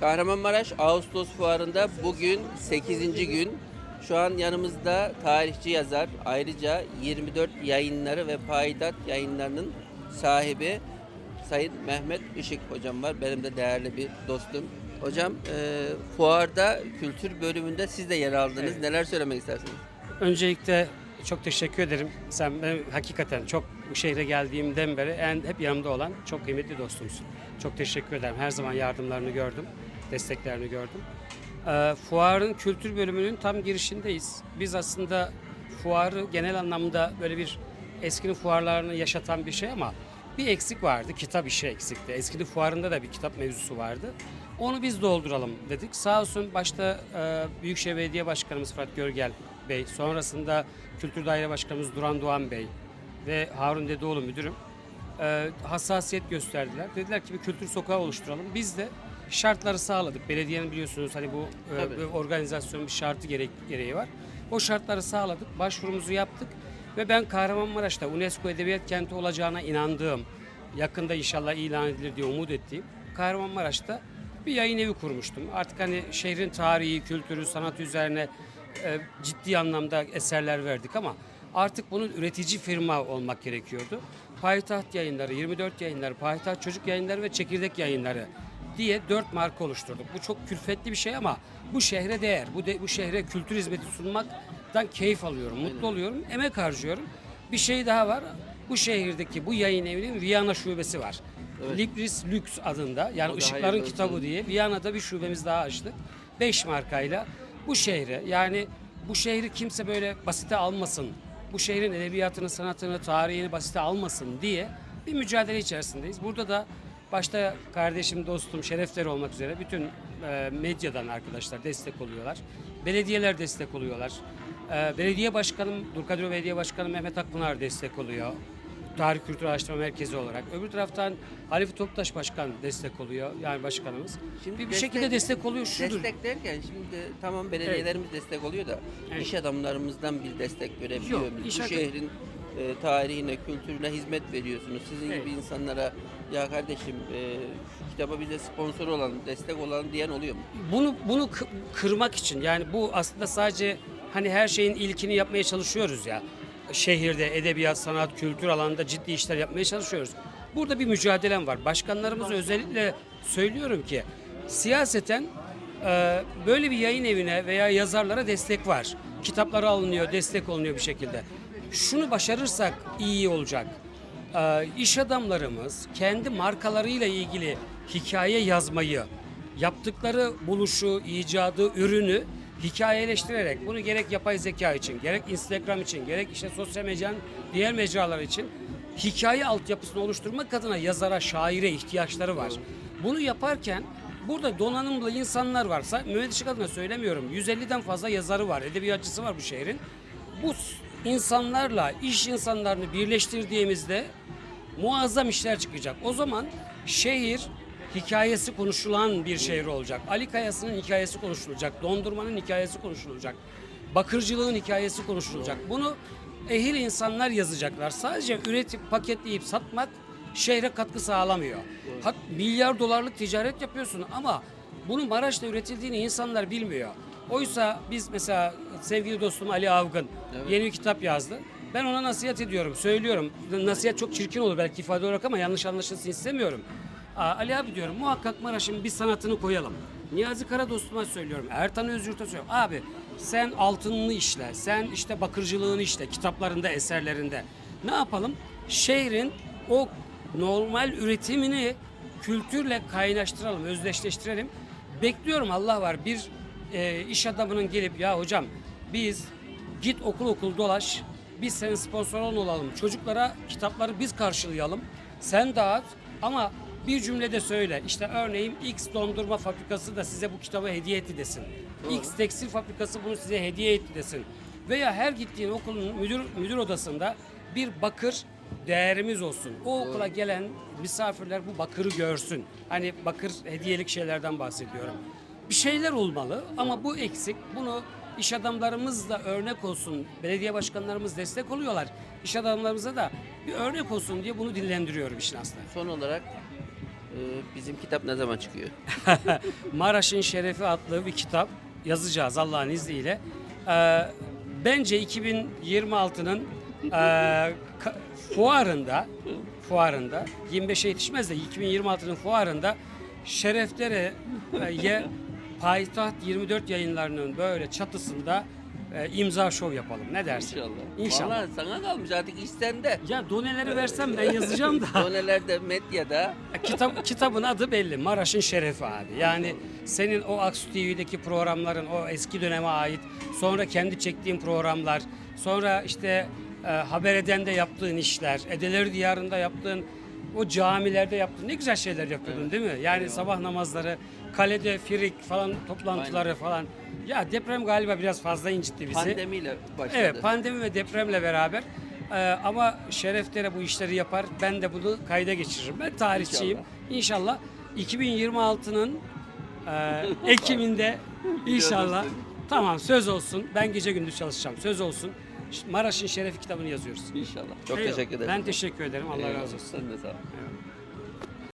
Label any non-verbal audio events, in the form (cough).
Kahramanmaraş Ağustos Fuarı'nda bugün 8. gün. Şu an yanımızda tarihçi yazar, ayrıca 24 yayınları ve Paydat yayınlarının sahibi Sayın Mehmet Işık hocam var. Benim de değerli bir dostum. Hocam e, fuarda kültür bölümünde siz de yer aldınız. Evet. Neler söylemek istersiniz? Öncelikle çok teşekkür ederim. Sen benim hakikaten çok bu şehre geldiğimden beri en hep yanımda olan çok kıymetli dostumsun. Çok teşekkür ederim. Her zaman yardımlarını gördüm, desteklerini gördüm. Ee, fuarın kültür bölümünün tam girişindeyiz. Biz aslında fuarı genel anlamda böyle bir eskinin fuarlarını yaşatan bir şey ama bir eksik vardı. Kitap işi eksikti. Eskinin fuarında da bir kitap mevzusu vardı. Onu biz dolduralım dedik. Sağ olsun başta e, Büyükşehir Belediye Başkanımız Fırat Görgel Bey, sonrasında Kültür Daire Başkanımız Duran Doğan Bey ve Harun Dedeoğlu müdürüm e, hassasiyet gösterdiler. Dediler ki bir kültür sokağı oluşturalım. Biz de şartları sağladık. Belediyenin biliyorsunuz hani bu e, Tabii. organizasyonun bir şartı gerek, gereği var. O şartları sağladık. Başvurumuzu yaptık. Ve ben Kahramanmaraş'ta UNESCO Edebiyat Kenti olacağına inandığım, yakında inşallah ilan edilir diye umut ettiğim Kahramanmaraş'ta bir yayın evi kurmuştum. Artık hani şehrin tarihi, kültürü, sanatı üzerine e, ciddi anlamda eserler verdik ama artık bunun üretici firma olmak gerekiyordu. Payitaht yayınları, 24 yayınları, Payitaht Çocuk Yayınları ve Çekirdek Yayınları diye dört marka oluşturduk. Bu çok külfetli bir şey ama bu şehre değer. Bu, de, bu şehre kültür hizmeti sunmaktan keyif alıyorum, mutlu oluyorum, emek harcıyorum. Bir şey daha var. Bu şehirdeki bu yayın evinin Viyana şubesi var. Evet. Libris Lux adında yani O hayırlı Kitabı diye Viyana'da bir şubemiz daha açtık. Beş markayla bu şehre yani bu şehri kimse böyle basite almasın. Bu şehrin edebiyatını, sanatını, tarihini basite almasın diye bir mücadele içerisindeyiz. Burada da başta kardeşim, dostum, şerefler olmak üzere bütün e, medyadan arkadaşlar destek oluyorlar. Belediyeler destek oluyorlar. E, belediye başkanım, Durkadir Belediye Başkanı Mehmet Akpınar destek oluyor. Tarih Kültür Araştırma Merkezi olarak. Öbür taraftan Halif Toptaş Başkan destek oluyor. Yani başkanımız. Şimdi bir, bir destek- şekilde destek oluyor. Şudur. Destek derken şimdi tamam belediyelerimiz destek oluyor da Evet. iş adamlarımızdan bir destek görebiliyor Yok, muyuz? Bu şehrin e, tarihine, kültürüne hizmet veriyorsunuz. Sizin Evet. gibi insanlara ya kardeşim e, şu kitaba bize sponsor olan, destek olan diyen oluyor mu? Bunu bunu kı- kırmak için yani bu aslında sadece hani her şeyin ilkini yapmaya çalışıyoruz ya. Şehirde edebiyat, sanat, kültür alanında ciddi işler yapmaya çalışıyoruz. Burada bir mücadelem var. Başkanlarımıza özellikle söylüyorum ki siyaseten e, böyle bir yayın evine veya yazarlara destek var. Kitapları alınıyor, destek olunuyor bir şekilde. Şunu başarırsak iyi olacak. Ee, iş adamlarımız kendi markalarıyla ilgili hikaye yazmayı, yaptıkları buluşu, icadı, ürünü hikayeleştirerek bunu gerek yapay zeka için, gerek Instagram için, gerek işte sosyal medyanın diğer mecralar için hikaye altyapısını oluşturmak adına yazara, şaire ihtiyaçları var. Bunu yaparken burada donanımlı insanlar varsa, Mehmet adına söylemiyorum, 150'den fazla yazarı var, edebiyatçısı var bu şehrin. Bu insanlarla iş insanlarını birleştirdiğimizde muazzam işler çıkacak. O zaman şehir hikayesi konuşulan bir şehir olacak. Ali Kayası'nın hikayesi konuşulacak. Dondurmanın hikayesi konuşulacak. Bakırcılığın hikayesi konuşulacak. Bunu ehil insanlar yazacaklar. Sadece üretip paketleyip satmak şehre katkı sağlamıyor. Hat, milyar dolarlık ticaret yapıyorsun ama bunu Maraş'ta üretildiğini insanlar bilmiyor. Oysa biz mesela sevgili dostum Ali Avgın yeni bir kitap yazdı. Ben ona nasihat ediyorum, söylüyorum. Nasihat çok çirkin olur belki ifade olarak ama yanlış anlaşılsın istemiyorum. Aa, Ali abi diyorum muhakkak Maraş'ın bir sanatını koyalım. Niyazi Kara dostuma söylüyorum, Ertan Özgürt'e söylüyorum. Abi sen altınını işle, sen işte bakırcılığını işle, kitaplarında, eserlerinde. Ne yapalım? Şehrin o normal üretimini kültürle kaynaştıralım, özdeşleştirelim. Bekliyorum Allah var bir e, iş adamının gelip ya hocam biz git okul okul dolaş biz senin sponsorun olalım. Çocuklara kitapları biz karşılayalım. Sen dağıt ama bir cümlede söyle. İşte örneğin X dondurma fabrikası da size bu kitabı hediye etti desin. X tekstil fabrikası bunu size hediye etti desin. Veya her gittiğin okulun müdür müdür odasında bir bakır değerimiz olsun. O okula gelen misafirler bu bakırı görsün. Hani bakır hediyelik şeylerden bahsediyorum. Bir şeyler olmalı ama bu eksik. Bunu iş adamlarımız da örnek olsun. Belediye başkanlarımız destek oluyorlar. İş adamlarımıza da bir örnek olsun diye bunu dillendiriyorum işin aslında. Son olarak Ee, bizim kitap ne zaman çıkıyor? (laughs) Maraş'ın Şerefi adlı bir kitap yazacağız Allah'ın izniyle. Ee, bence 2026'nın e, fuarında fuarında 25'e yetişmez de 2026'nın fuarında Şereflere e, ye Payitaht 24 yayınlarının böyle çatısında e, imza şov yapalım. Ne dersin? İnşallah. İnşallah. Vallahi sana kalmış artık iş sende. Ya doneleri versem ben yazacağım da. (laughs) Donelerde, medyada Kitap kitabın adı belli. Maraş'ın şerefi abi. Yani senin o Aksu TV'deki programların o eski döneme ait, sonra kendi çektiğin programlar, sonra işte e, haber edende yaptığın işler, Edeleri Diyarı'nda yaptığın o camilerde yaptığın ne güzel şeyler yapıyordun değil mi? Yani sabah namazları, kalede firik falan toplantıları falan. Ya deprem galiba biraz fazla incitti bizi. pandemiyle başladı. Evet pandemi ve depremle beraber Ee, ama Şereflere bu işleri yapar. Ben de bunu kayda geçiririm. Ben tarihçiyim. İnşallah, 2026'nın (laughs) e, Ekim'inde inşallah tamam söz olsun. Ben gece gündüz çalışacağım. Söz olsun. Maraş'ın Şerefi kitabını yazıyoruz. İnşallah. Çok Eyvallah. teşekkür ederim. Ben teşekkür ederim. Allah razı olsun. Sen de sağ ol. Evet.